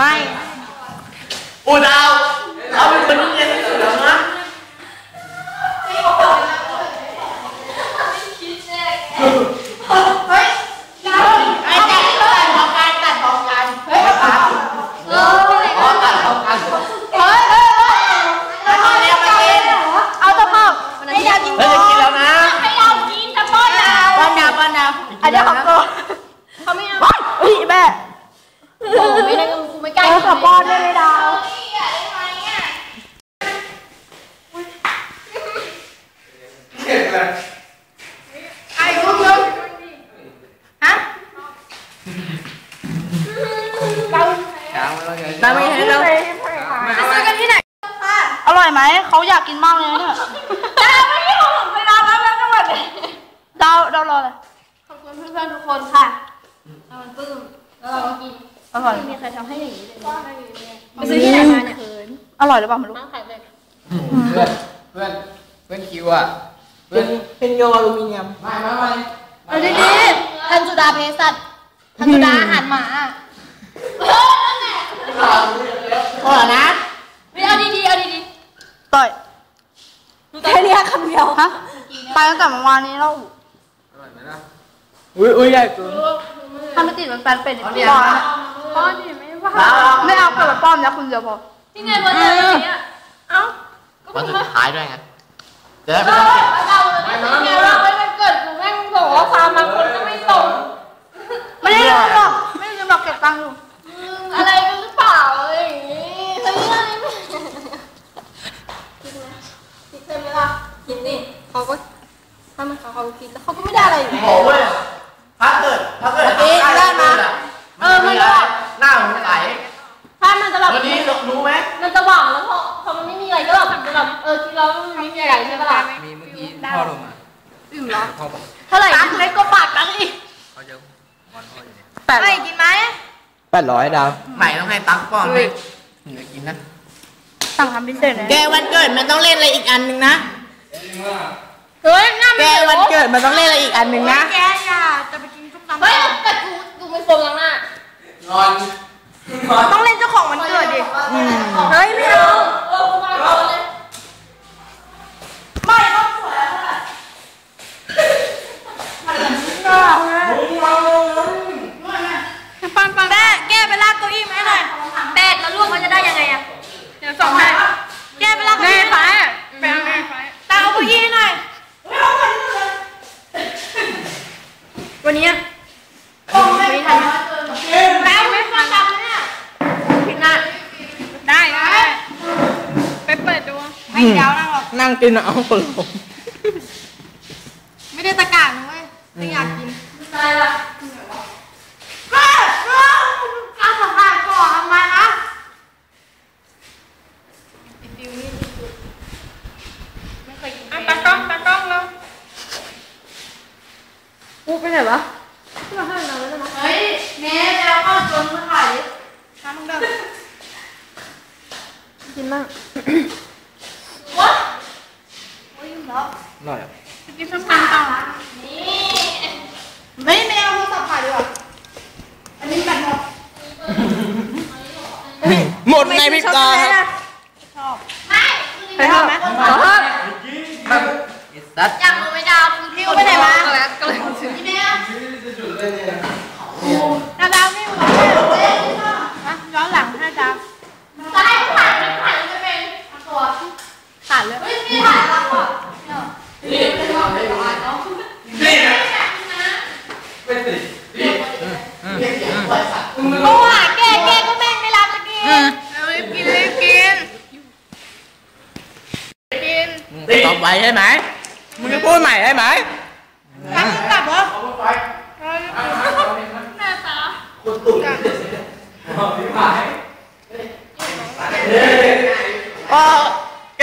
ไม่อูดาวเอาเป็นคนที่เรียนที่สุดแล้วนะเฮ้ยไอ้ตัดตัดพร้อมกันตัดพร้อมกันเฮ้ยครับอ๋อตัดเข้ากันเฮ้ยเฮ้ยเฮ้ยเอาเร็วมากินเอาตะปอบให้ยากินเฮ้ยจะกินแล้วนะให้เรากินตะปอบยาวป้อนยาวป้อนยาวอันนี้ของกูเขาไม่เอาเฮ้ยแม่โอ้ไม่ได้กูไม่กล้าเออขอป้อนได้ไหมดาวเห็นเลยไอ้ลูกนึงฮะช้างไม่ต้องเงินเราไม่ให้เราไปซื้อกันที่ไหนอร่อยไหม เขาอยากกินมากเลยนะเนี่ยดาวไม่ได้ของผมไปดาวแล้วแล้วจังหวัดไหนดาวดาวรอเลยขอบคุณเพื่อนๆทุกคนค่ะเรามันปลื้มแล้วเราก็กินอร่อยไม่มีใคร ทำให้อย่างนี้เลยไปซื้อที่ไหนมาเนี่ยอร่อยหรือเปล่าไม่รู้ร้านขายแบบเพื่อนเพื่อนเพื่อนคิวอะเพื่อนเป็นโยงอลูมิเนียมไม่ไม่ไม่เอาดีๆทันสุดาเภสัชทันสุดาอาหารหมาเออนั่นแหละอร่อยนะไม่เอาดีๆเอาดีต่อยๆแค่นี้คำเดียวฮะไปตั้งแต่เมื่อวานนี้แล้วอร่อยไหมล่ะอุ้ยอุ้ยใหญ่เกินถ้าไม่ติดมันแฟนเป็นอีกเอาป้อนเนี่ยนะป้อนดิไม่ว่า ไม่เอาเปิดมาป้อนนะคุณเดียวพอที่ไงบนเรือเนี่ยเอ้าก็วันคุณสุมาดท้ายด้วยไงจะได้เอไม่ต้องอเราเนี่ยเราไม่มันเกิดกูแม่งบอกว่าฟาร์มมาคนก็ไม่ส่งไม่ได้ลืมหรอกไม่ได้ลืมหรอกเก็บตังค์อยู่มึงอะไรกันหรือเปล่าอะไรอย่างงี้เฮ้ยอะไรไม่กินไหมกินใช่ไหมล่ะกินดิเขาก็ถ้ามันเขาเขากินแล้วเขาก็ไม่ได้อะไรอยู่โอ้เว้ยถ้าเกิดถ้าเกิด แปดร้อยดาวใหม่ต้องให้ตั๊กป้อนให้เหนือกินนะสั่งทำพิเศษเลยแกวันเกิดมันต้องเล่นอะไรอีกอันหนึ่งนะเฮ้ยหน้าแกไม่วันเกิดมันต้องเล่นอะไรอีกอันหนึ่งนะแกอย่าจะไปกินส้มตำเฮ้ยแต่กูกูไม่โฟมล้างหน้างอน ต้องเล่นเจ้าของวันเกิดดิ เฮ้ยไม่เอาเออกูมาก่อนเลย ไม่ต้องสวยแล้วค่ะปันปันแม่แกไปลากเก้าอี้มาให้หน่อย แปดแล้วลูกมันจะได้ยังไงอะ เดี๋ยวส่งให้แกไปลากเก้าอี้ไปไปเอาไงตาเอาเก้าอี้หน่อยวันนี้ไม่ทันแล้วไม่ฟังจำเนี่ยผิดหน้าได้ได้ไปเปิดดู ไม่เดี๋ยวนั่งหรอกนั่งกินเอาคนลงไม่ได้ตะกากนะเว้ยไม่อยากกินได้ละก็ก็เอาสำคัญก่อนทำไมนะไม่เคยกินตากล้องตากล้องแล้วกูไปไหนวะเฮ้ยเน่จะเอาข้าวจนมาถ่ายดิน้ำมึงเดินกินบ้างวะโอ้ย เหรออร่อยอะกินส้มตำต่อไม่ไม่เอาโทรศัพท์ถ่ายดีกว่าอันนี้แบตหมดหมดในพริบตาครับไปชอบไหมไอ้สัตว์อยากรู้ไหมดาวคือพี่ไปไหนมาก็แล้วก็เลยซื้อพี่เนี่ยดาวดาวพี่อยู่ไหนอะย้อนหลังให้ดาว จะให้ผ่านผ่านจะเป็นตัว ขาดเลย ไม่มีผ่านแล้วอะ นี่นะ ไม่ติดนี่เมื่อวาแกแกก็แม่งไม่รับจะกินรีบกินรีบกินกินตอบไวใช่ไหมมึงจะพูดใหม่ได้ไหมกลับกลับเหรอเอาไปหน้าตาคนตุ่นเอาไปขายอ๋อแก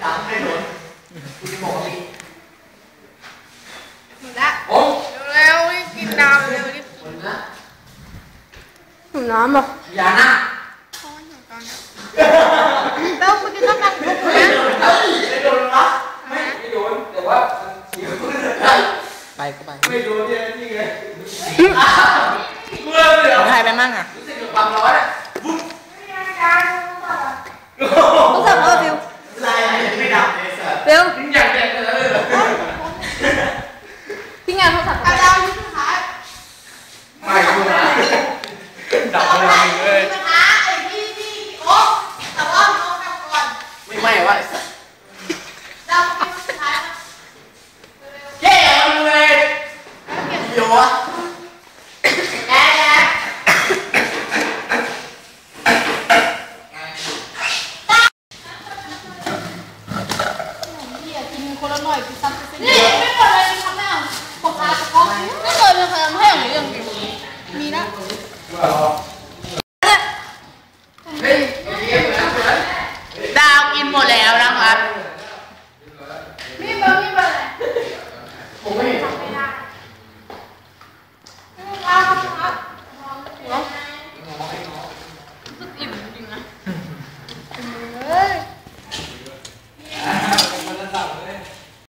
tám hai một đi bỏ đi. Đã ố dạ. leo đi kim nào leo đi. Nó mà. Dạ. nào 还有没有？